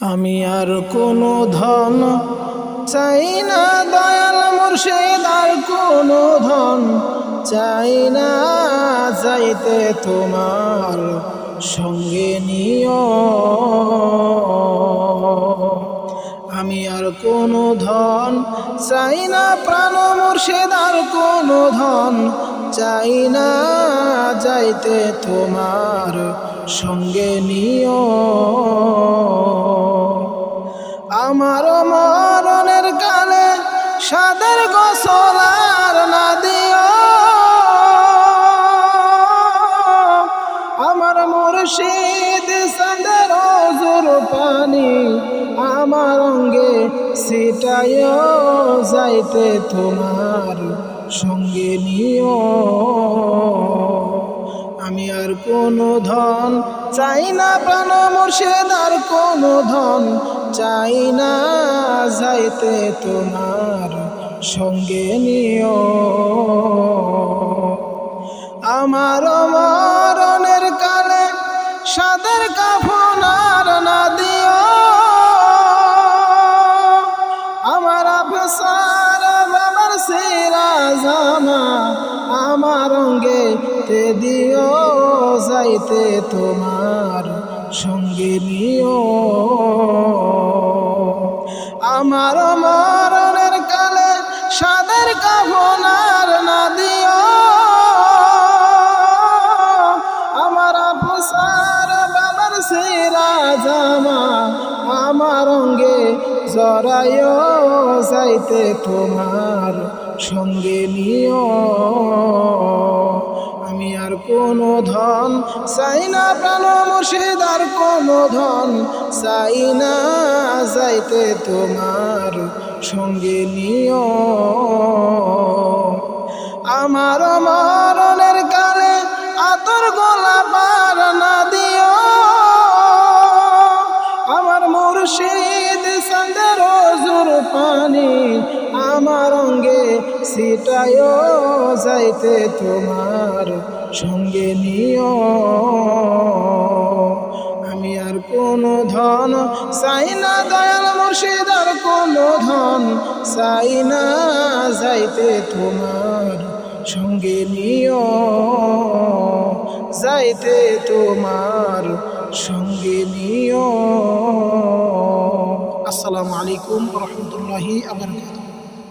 আমি আর কোনো ধন চাই না, দয়াল মুর্শিদ, আর কোনো ধন চাই না। যাইতে তোমার সঙ্গে আর কোনো ধন? চাই না প্রাণ মুর্শিদ আর কোনো ধন? চাই না যাইতে তোমার সঙ্গে নিও আমার মরণের কালে সাদের গোসল আর না দিও। আমার মুর্শিদ সাদের জোর পানি, আমার অঙ্গে সিটাইও যাইতে তোমার সঙ্গে নিও। আমি আর কোনো ধন চাই না, প্রাণ মুর্শিদ, আর কোনো ধন চাই না, যাইতে তোমার সঙ্গে নিও। আমার মরণের অঙ্গে দিও, যাইতে তোমার সঙ্গে নিও। আমার মরণের কালে সাদের কাফন আর না দিও। আমার আফসার বাবার সেরা জামা আমার অঙ্গে জরায়ও যাইতে তোমার সঙ্গে নিও। আমি আর কোনো ধন চাই না, প্রাণ মুর্শিদ আর কোনো ধন চাই না। যাইতে তোমার সঙ্গে নিও। আমার মরণের কালে আতর গোলা সিটায়ও যাইতে তোমার সঙ্গে নিও আমি আর কোনো ধন চাই না, দয়াল মুর্শিদ, আর কোনো ধন চাই না যাইতে তোমার সঙ্গে নিও যাইতে তোমার সঙ্গে নিও আসসালামু আলাইকুম রহমতুল্লাহি আবরকাত